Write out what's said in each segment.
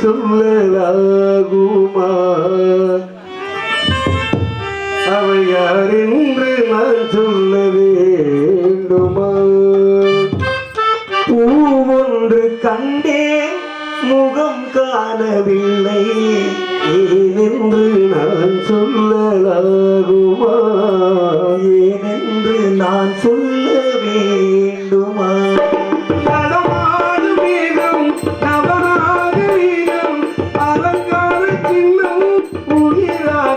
சொல்லலாகுமா? அவள் என்று நான் சொல்ல வேண்டுமா? பூவொன்று கண்டேன் முகம் காணவில்லை. ஏனென்று நான் சொல்லலாகுமா? ஏனென்று நான் சொல்ல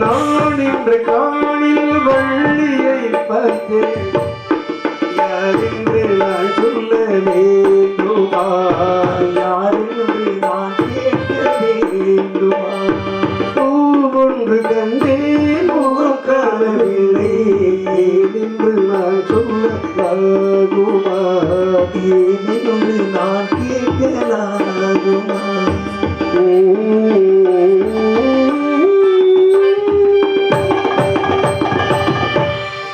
நான் இன்று காணில் வள்ளியை பார்த்தேன் யாரென்று நான் சொல்ல வேண்டுமா யாரென்று நான் கேட்க வேண்டுமா? பூவொன்று கண்டேன் முகம் காணவில்லை நான் சொல்ல ஆகுமா ஏனென்று